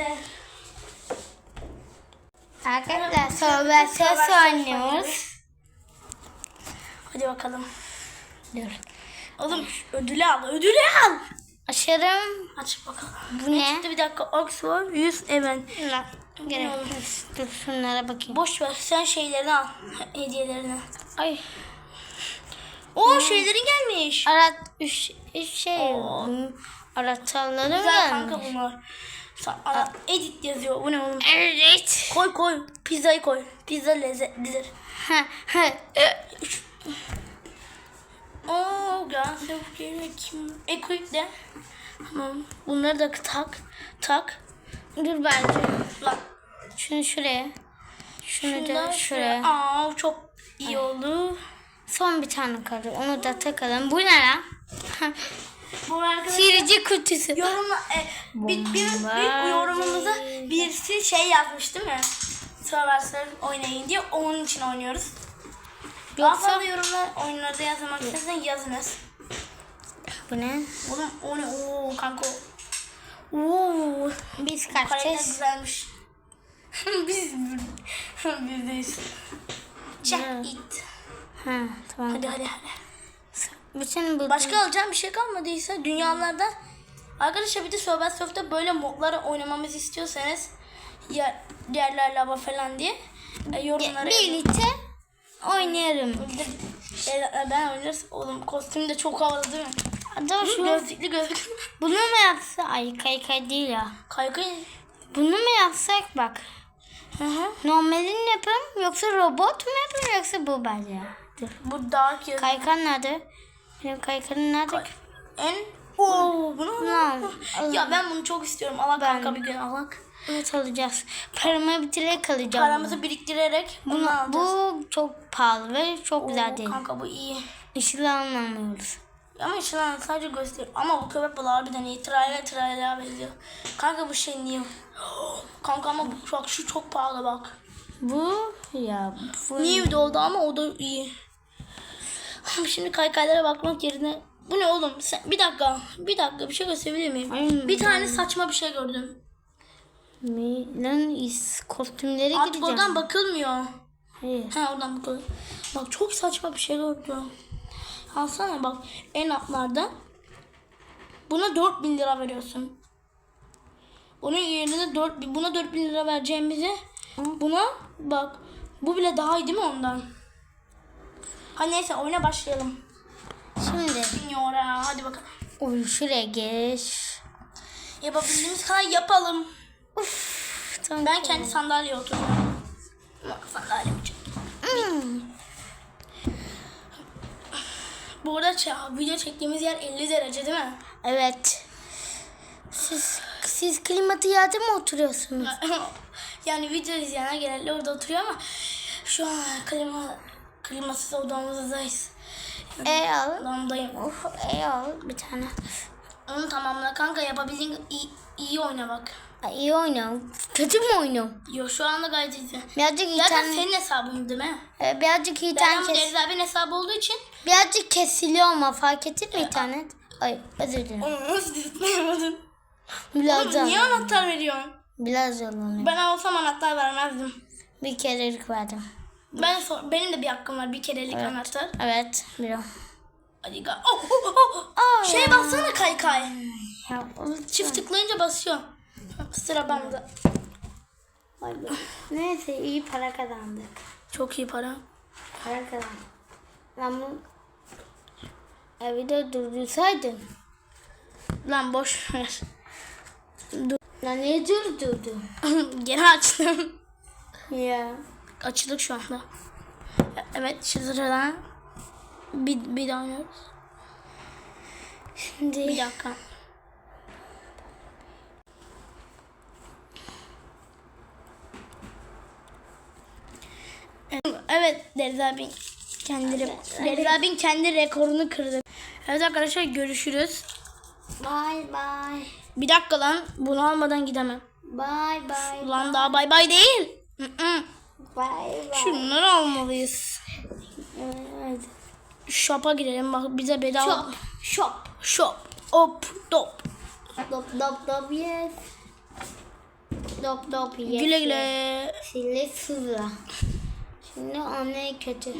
Güzel. Arkadaşlar sorular söz oynuyoruz. Hadi bakalım. Dur. Oğlum ödülü al. Ödülü al. Aşırım. Aç bakalım. Bu ne? Çıktı bir dakika. Oxford 100 even. La, Gerek. Dur şunlara bakayım. Boş ver. Sen şeylerini al. Hediyelerini. Ay. O şeylerin gelmiş. Arat üç, üç şey. Oo. Aratalları Güzel kanka gelmiş. bunlar. Edit yazıyor. Bu ne oğlum? Evet. Koy koy. Pizzayı koy. Pizza lezzetlidir. E, Oo, Guns of kim? Equip de. Tamam. Bunları da tak. Tak. Dur bence. Lan. Şunu şuraya. Şunu da Şundan şuraya. Aa çok iyi oldu. Son bir tane kaldı. Onu da takalım. Bu ne lan? Bu arkadaşlar Sihirci kutusu. yorumla e, bir, bir, bir yorumumuza birisi şey yazmış değil mi? Survivor oynayın diye onun için oynuyoruz. Daha Yoksa fazla yorumlar oyunlarda yazmak istersen yazınız. bu ne? Oğlum o ne? Oo kanka. Oo. Biz Karakter kaçacağız. güzelmiş. Biz bizdeyiz. Check it. Ha, tamam. Hadi hadi hadi. Bütün bu Başka alacağım bir şey kalmadıysa dünyalarda arkadaşlar bir de Sohbet Soft'ta böyle modları oynamamızı istiyorsanız yer, yerler lava falan diye e, yorumlara birlikte oynayalım. Bir de, e, ben oynarız. Oğlum kostüm de çok havalı değil mi? Hatta Şu gözlüklü gözlüklü. bunu mu yapsa? Ay kay kay değil ya. Kaykay. Bunu mu yapsak bak. Hı hı. Normalini yapalım yoksa robot mu yapalım yoksa bu bence. Dur. Bu dark yazı. Kaykan nerede? Benim kaykanım nerede? En Oo, bunu Lan, Ya ben bunu çok istiyorum. Allah Ben- kanka bir gün alak. Evet alacağız. Paramı bitirerek alacağım. Paramızı biriktirerek bunu, bunu. alacağız. Bu çok pahalı ve çok güzel Oo, değil. Kanka bu iyi. Işığı anlamıyoruz. Ama lan sadece gösteriyor. Ama bu köpek balığı harbiden iyi. Trailer trailer benziyor. Kanka bu şey niye? Kanka ama bu, bak şu çok pahalı bak. Bu ya bu New oldu ama o da iyi. Şimdi kaykaylara bakmak yerine bu ne oğlum? Sen, bir dakika. Bir dakika bir şey gösterebilir miyim? Ay, bir tane saçma bir şey gördüm. Milan is kostümleri Artık gideceğim. oradan bakılmıyor. Hayır. Ha oradan bakılıyor. Bak çok saçma bir şey gördüm. Alsana bak en altlarda. Buna 4000 lira veriyorsun. Bunun yerine 4 buna 4000 lira vereceğimize buna bak bu bile daha iyi değil mi ondan? Ha neyse oyuna başlayalım. Şimdi Signora hadi bakalım. oy şuraya geç. Yapabildiğimiz kadar yapalım. Uf, tamam. Ben kendi sandalyeye oturuyorum. Bak sandalyemi çek. Hmm. Bu arada video çektiğimiz yer 50 derece değil mi? Evet. Siz siz klimatı yerde mi oturuyorsunuz? yani video izleyenler genelde orada oturuyor ama şu an klima klimasız odamızdayız. E al. Odamdayım. Of, e al bir tane. Onu tamamla kanka yapabildiğin iyi, iyi oyna bak. Ay, iyi oynuyorum. Kötü mü oynuyorum? Yo şu anda gayet iyi. Birazcık iyi Zaten tane, senin hesabın değil mi? e, birazcık iyi tane kes, Deniz abinin hesabı olduğu için birazcık kesiliyor ama fark ettin mi internet? Ay özür dilerim. onu nasıl tutmayamadın? Biraz Oğlum niye anahtar veriyorsun? Biraz zorlanıyor. Ben olsam anahtar vermezdim. Bir kerelik verdim. Ben sor- benim de bir hakkım var bir kerelik anahtar. Evet biliyorum. Hadi ga- oh, oh, oh. Aa. Şey bassana kaykay. Ya, Çift tıklayınca basıyor. Sıra bende. Neyse iyi para kazandık. Çok iyi para. Para kazandık. Ben bu evde durdursaydın. Lan boş ver. Lan niye durdurdun? Geri açtım. Ya. Açılık şu anda. Evet sıradan bir, bir daha oynuyoruz. Bir Şimdi dakika. Evet Deniz abi kendi Deniz abin kendi rekorunu kırdı. Evet arkadaşlar görüşürüz. bye bye. Bir dakika lan bunu almadan gidemem. Bye bye. Ulan daha bay bay değil. Şunları almalıyız. Evet. Shop'a girelim bak bize bedava. Shop. Shop. Shop. Hop top. Dop dop dop yes. Dop dop yes. Güle güle. Sille sızla. Şimdi anne kötü.